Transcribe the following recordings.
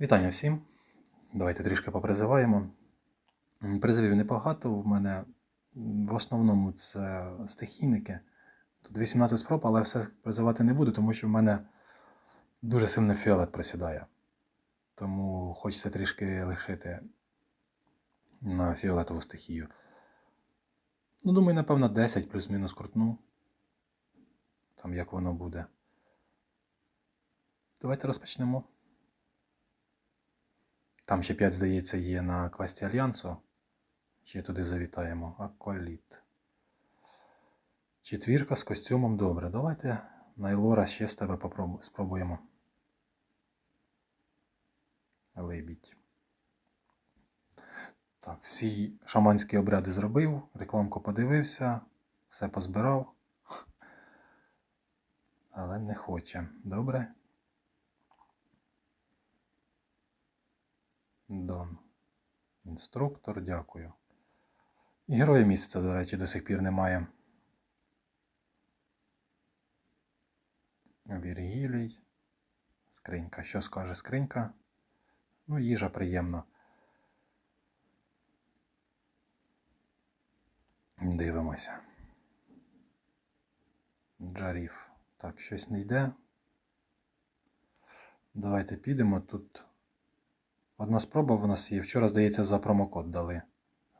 Вітання всім. Давайте трішки попризиваємо. Призивів небагато. В мене в основному це стихійники. Тут 18 спроб, але все призивати не буду, тому що в мене дуже сильно фіолет присідає. Тому хочеться трішки лишити на фіолетову стихію. Ну, думаю, напевно, 10 плюс-мінус крутну. Там як воно буде. Давайте розпочнемо. Там ще 5, здається, є на квесті Альянсу. Ще туди завітаємо. Акваліт. Четвірка з костюмом добре. Давайте Найлора ще з тебе попробу- спробуємо. Лебідь. Так, всі шаманські обряди зробив, рекламку подивився, все позбирав. Але не хоче. Добре. Дон. Інструктор, дякую. Героя місяця, до речі, до сих пір немає. Віргілій. Скринька. Що скаже скринька? Ну, їжа приємна. Дивимося. Джаріф. Так, щось не йде. Давайте підемо. Тут одна спроба в нас є. Вчора, здається, за промокод дали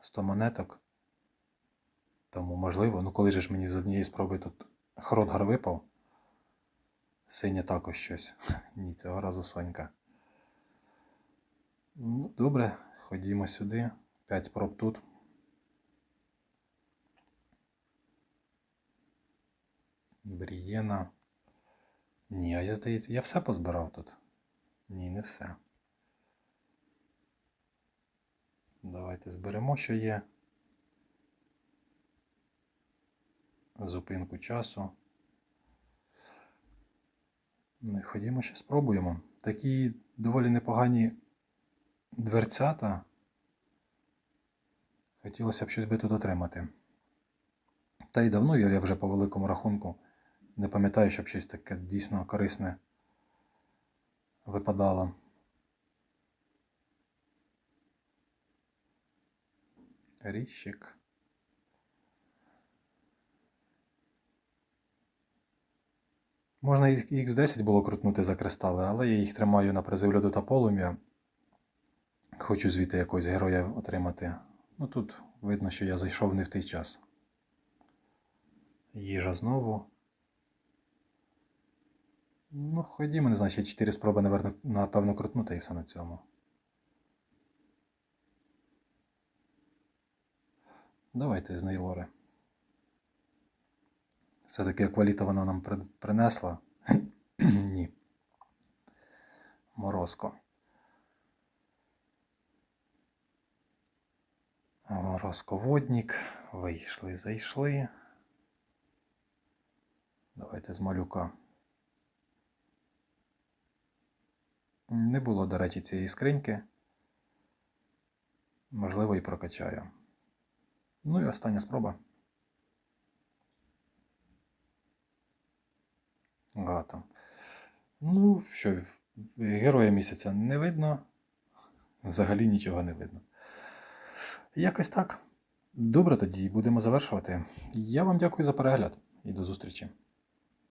100 монеток. Тому можливо, ну коли ж мені з однієї спроби тут Хродгар випав. Синя також щось. Ні, цього разу Сонька. Ну, добре, ходімо сюди. 5 спроб тут. Брієна. Ні, а я здається, я все позбирав тут. Ні, не все. Давайте зберемо, що є. Зупинку часу. Ходімо ще спробуємо. Такі доволі непогані дверцята. Хотілося б щось би тут отримати. Та й давно я вже по великому рахунку не пам'ятаю, щоб щось таке дійсно корисне випадало. Ріщик. Можна і X10 було крутнути за кристали, але я їх тримаю на призив льоду та полум'я. Хочу звідти якогось героя отримати. Ну тут видно, що я зайшов не в той час. Їжа знову. Ну, ходімо, не знаю, ще 4 спроби, напевно, крутнути і все на цьому. Давайте з Нейлори. Все-таки акваліта вона нам принесла. Ні. Морозко. Морозководник. Вийшли, зайшли. Давайте з малюка. Не було, до речі, цієї скриньки. Можливо, і прокачаю. Ну і остання спроба. Гата. Ну, що, героя місяця не видно. Взагалі нічого не видно. Якось так. Добре тоді будемо завершувати. Я вам дякую за перегляд і до зустрічі.